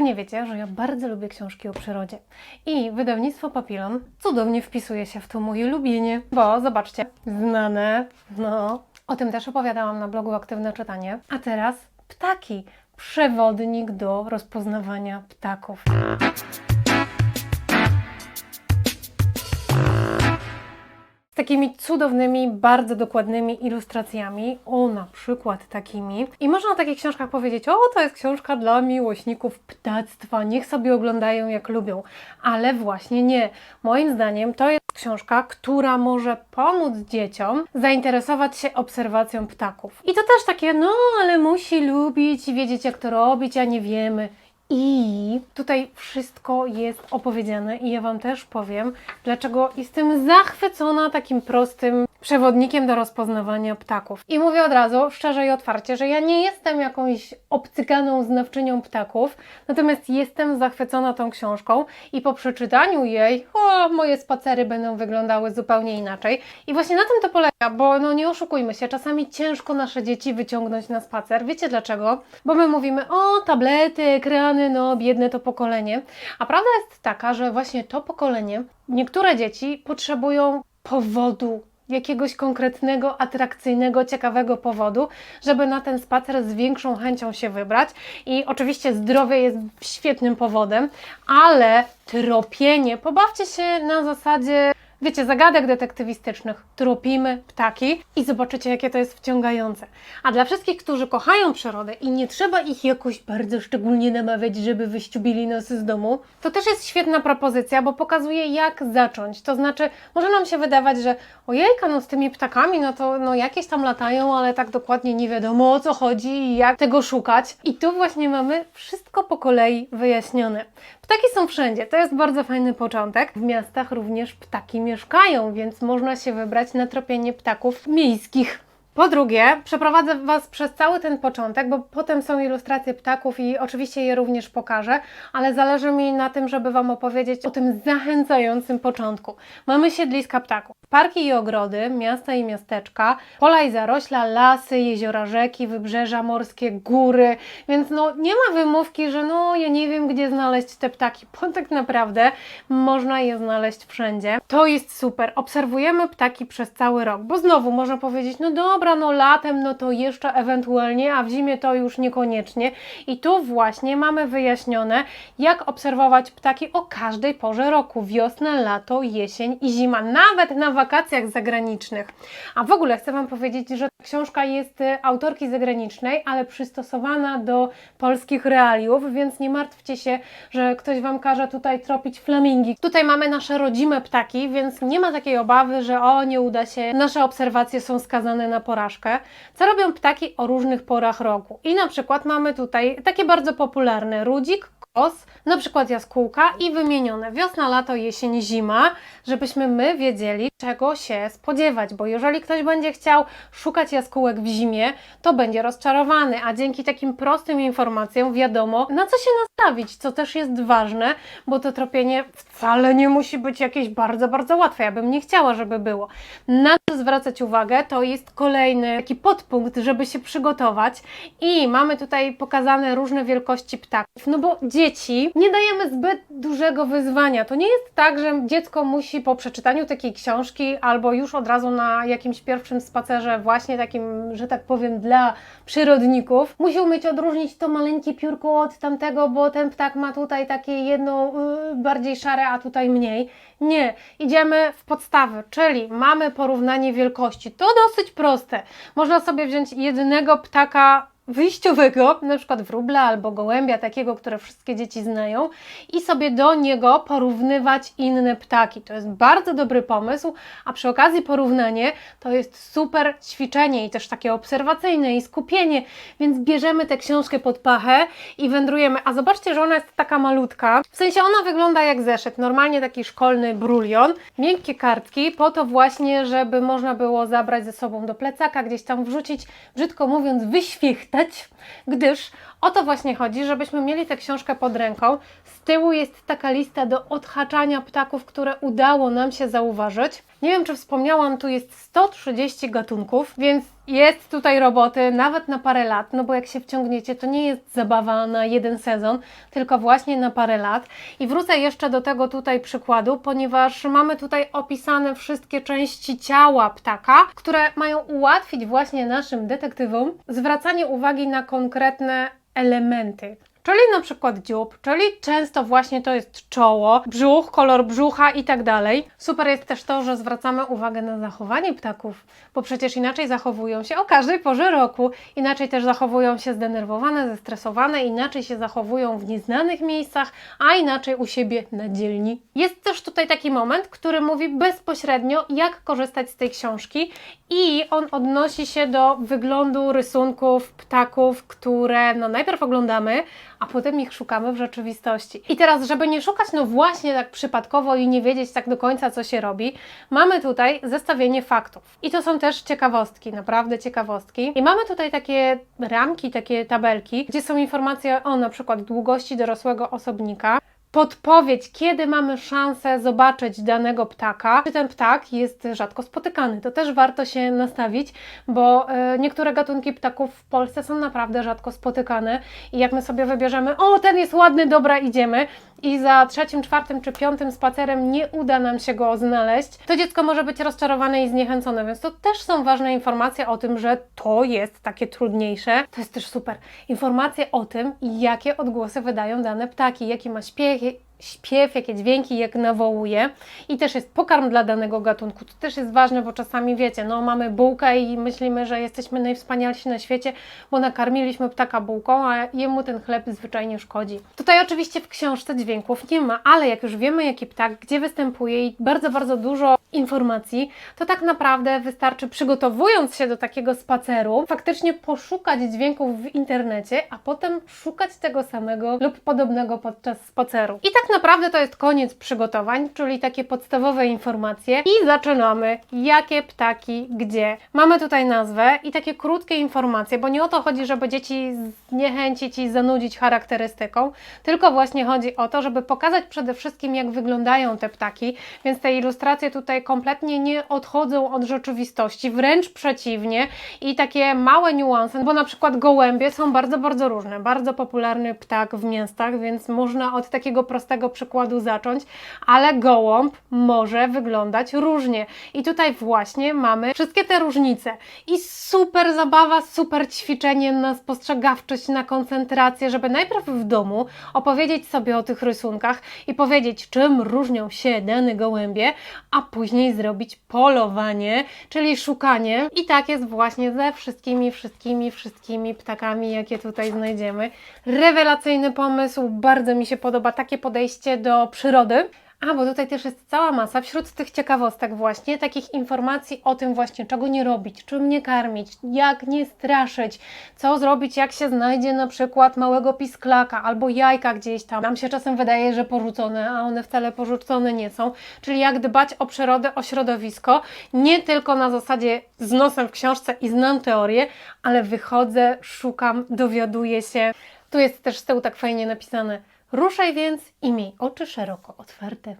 Pewnie wiecie, że ja bardzo lubię książki o przyrodzie. I wydawnictwo Papilon cudownie wpisuje się w to moje lubienie, bo zobaczcie, znane, no. O tym też opowiadałam na blogu Aktywne Czytanie. A teraz ptaki. Przewodnik do rozpoznawania ptaków. Takimi cudownymi, bardzo dokładnymi ilustracjami, o na przykład takimi. I można o takich książkach powiedzieć, o to jest książka dla miłośników ptactwa, niech sobie oglądają jak lubią. Ale właśnie nie. Moim zdaniem to jest książka, która może pomóc dzieciom zainteresować się obserwacją ptaków. I to też takie, no ale musi lubić wiedzieć jak to robić, a nie wiemy. I tutaj wszystko jest opowiedziane i ja Wam też powiem, dlaczego jestem zachwycona takim prostym przewodnikiem do rozpoznawania ptaków. I mówię od razu, szczerze i otwarcie, że ja nie jestem jakąś obcykaną znawczynią ptaków, natomiast jestem zachwycona tą książką i po przeczytaniu jej, o, moje spacery będą wyglądały zupełnie inaczej. I właśnie na tym to polega, bo no nie oszukujmy się, czasami ciężko nasze dzieci wyciągnąć na spacer. Wiecie dlaczego? Bo my mówimy, o, tablety, ekrany, no biedne to pokolenie. A prawda jest taka, że właśnie to pokolenie, niektóre dzieci potrzebują powodu jakiegoś konkretnego, atrakcyjnego, ciekawego powodu, żeby na ten spacer z większą chęcią się wybrać. I oczywiście zdrowie jest świetnym powodem, ale tropienie, pobawcie się na zasadzie wiecie, zagadek detektywistycznych, tropimy ptaki i zobaczycie, jakie to jest wciągające. A dla wszystkich, którzy kochają przyrodę i nie trzeba ich jakoś bardzo szczególnie namawiać, żeby wyściubili nos z domu, to też jest świetna propozycja, bo pokazuje, jak zacząć. To znaczy, może nam się wydawać, że ojejka, no z tymi ptakami, no to no jakieś tam latają, ale tak dokładnie nie wiadomo o co chodzi i jak tego szukać. I tu właśnie mamy wszystko po kolei wyjaśnione. Ptaki są wszędzie, to jest bardzo fajny początek. W miastach również ptaki mieszkają, więc można się wybrać na tropienie ptaków miejskich. Po drugie, przeprowadzę Was przez cały ten początek, bo potem są ilustracje ptaków i oczywiście je również pokażę, ale zależy mi na tym, żeby Wam opowiedzieć o tym zachęcającym początku. Mamy siedliska ptaków, parki i ogrody, miasta i miasteczka, pola i zarośla, lasy, jeziora, rzeki, wybrzeża morskie, góry, więc no nie ma wymówki, że no ja nie wiem, gdzie znaleźć te ptaki, bo tak naprawdę można je znaleźć wszędzie. To jest super. Obserwujemy ptaki przez cały rok, bo znowu można powiedzieć, no dobra, no latem, no to jeszcze ewentualnie, a w zimie to już niekoniecznie. I tu właśnie mamy wyjaśnione, jak obserwować ptaki o każdej porze roku. Wiosna, lato, jesień i zima, nawet na wakacjach zagranicznych. A w ogóle chcę Wam powiedzieć, że książka jest y, autorki zagranicznej, ale przystosowana do polskich realiów, więc nie martwcie się, że ktoś Wam każe tutaj tropić flamingi. Tutaj mamy nasze rodzime ptaki, więc nie ma takiej obawy, że o, nie uda się, nasze obserwacje są skazane na porażkę. Co robią ptaki o różnych porach roku? I na przykład mamy tutaj takie bardzo popularne rudzik, na przykład jaskółka i wymienione wiosna, lato, jesień, zima, żebyśmy my wiedzieli, czego się spodziewać, bo jeżeli ktoś będzie chciał szukać jaskółek w zimie, to będzie rozczarowany, a dzięki takim prostym informacjom wiadomo, na co się nastawić, co też jest ważne, bo to tropienie wcale nie musi być jakieś bardzo, bardzo łatwe. Ja bym nie chciała, żeby było. Na co zwracać uwagę, to jest kolejny taki podpunkt, żeby się przygotować i mamy tutaj pokazane różne wielkości ptaków, no bo dzieci nie dajemy zbyt dużego wyzwania. To nie jest tak, że dziecko musi po przeczytaniu takiej książki albo już od razu na jakimś pierwszym spacerze, właśnie takim, że tak powiem, dla przyrodników, musi umieć odróżnić to maleńkie piórko od tamtego, bo ten ptak ma tutaj takie jedno yy, bardziej szare, a tutaj mniej. Nie, idziemy w podstawy, czyli mamy porównanie wielkości. To dosyć proste. Można sobie wziąć jednego ptaka wyjściowego, na przykład wróbla albo gołębia, takiego, które wszystkie dzieci znają, i sobie do niego porównywać inne ptaki. To jest bardzo dobry pomysł, a przy okazji porównanie to jest super ćwiczenie i też takie obserwacyjne i skupienie, więc bierzemy tę książkę pod pachę i wędrujemy. A zobaczcie, że ona jest taka malutka, w sensie ona wygląda jak zeszyt, normalnie taki szkolny brulion, miękkie kartki, po to właśnie, żeby można było zabrać ze sobą do plecaka, gdzieś tam wrzucić, brzydko mówiąc, wyświechtać, gdyż o to właśnie chodzi, żebyśmy mieli tę książkę pod ręką. Z tyłu jest taka lista do odhaczania ptaków, które udało nam się zauważyć. Nie wiem, czy wspomniałam, tu jest 130 gatunków, więc jest tutaj roboty nawet na parę lat, no bo jak się wciągniecie, to nie jest zabawa na jeden sezon, tylko właśnie na parę lat. I wrócę jeszcze do tego tutaj przykładu, ponieważ mamy tutaj opisane wszystkie części ciała ptaka, które mają ułatwić właśnie naszym detektywom zwracanie uwagi na konkretne elementy. Czyli na przykład dziób, czyli często właśnie to jest czoło, brzuch, kolor brzucha i tak dalej. Super jest też to, że zwracamy uwagę na zachowanie ptaków, bo przecież inaczej zachowują się o każdej porze roku, inaczej też zachowują się zdenerwowane, zestresowane, inaczej się zachowują w nieznanych miejscach, a inaczej u siebie na dzielni. Jest też tutaj taki moment, który mówi bezpośrednio, jak korzystać z tej książki i on odnosi się do wyglądu rysunków ptaków, które no najpierw oglądamy, a potem ich szukamy w rzeczywistości. I teraz, żeby nie szukać no właśnie tak przypadkowo i nie wiedzieć tak do końca, co się robi, mamy tutaj zestawienie faktów. I to są też ciekawostki, naprawdę ciekawostki. I mamy tutaj takie ramki, takie tabelki, gdzie są informacje o na przykład długości dorosłego osobnika, podpowiedź, kiedy mamy szansę zobaczyć danego ptaka, czy ten ptak jest rzadko spotykany. To też warto się nastawić, bo e, niektóre gatunki ptaków w Polsce są naprawdę rzadko spotykane i jak my sobie wybierzemy, o ten jest ładny, dobra, idziemy i za trzecim, czwartym czy piątym spacerem nie uda nam się go znaleźć, to dziecko może być rozczarowane i zniechęcone, więc to też są ważne informacje o tym, że to jest takie trudniejsze. To jest też super. Informacje o tym, jakie odgłosy wydają dane ptaki, jaki ma śpiech, śpiew, jakie dźwięki, jak nawołuje i też jest pokarm dla danego gatunku. To też jest ważne, bo czasami wiecie, no mamy bułkę i myślimy, że jesteśmy najwspanialsi na świecie, bo nakarmiliśmy ptaka bułką, a jemu ten chleb zwyczajnie szkodzi. Tutaj oczywiście w książce dźwięków nie ma, ale jak już wiemy, jaki ptak, gdzie występuje i bardzo, bardzo dużo informacji, to tak naprawdę wystarczy przygotowując się do takiego spaceru, faktycznie poszukać dźwięków w internecie, a potem szukać tego samego lub podobnego podczas spaceru. I tak naprawdę to jest koniec przygotowań, czyli takie podstawowe informacje. I zaczynamy. Jakie ptaki gdzie. Mamy tutaj nazwę i takie krótkie informacje, bo nie o to chodzi, żeby dzieci zniechęcić i zanudzić charakterystyką, tylko właśnie chodzi o to, żeby pokazać przede wszystkim jak wyglądają te ptaki, więc te ilustracje tutaj kompletnie nie odchodzą od rzeczywistości, wręcz przeciwnie. I takie małe niuanse, bo na przykład gołębie są bardzo, bardzo różne, bardzo popularny ptak w miastach, więc można od takiego prostego przykładu zacząć, ale gołąb może wyglądać różnie. I tutaj właśnie mamy wszystkie te różnice. I super zabawa, super ćwiczenie na spostrzegawczość, na koncentrację, żeby najpierw w domu opowiedzieć sobie o tych rysunkach i powiedzieć, czym różnią się dane gołębie, a później zrobić polowanie, czyli szukanie. I tak jest właśnie ze wszystkimi, wszystkimi, wszystkimi ptakami, jakie tutaj znajdziemy. Rewelacyjny pomysł, bardzo mi się podoba takie podejście do przyrody. A, bo tutaj też jest cała masa wśród tych ciekawostek właśnie takich informacji o tym właśnie, czego nie robić, czym nie karmić, jak nie straszyć, co zrobić, jak się znajdzie na przykład małego pisklaka albo jajka gdzieś tam. Nam się czasem wydaje, że porzucone, a one wcale porzucone nie są. Czyli jak dbać o przyrodę, o środowisko, nie tylko na zasadzie z nosem w książce i znam teorię, ale wychodzę, szukam, dowiaduję się. Tu jest też z tyłu tak fajnie napisane Ruszaj więc i miej oczy szeroko otwarte.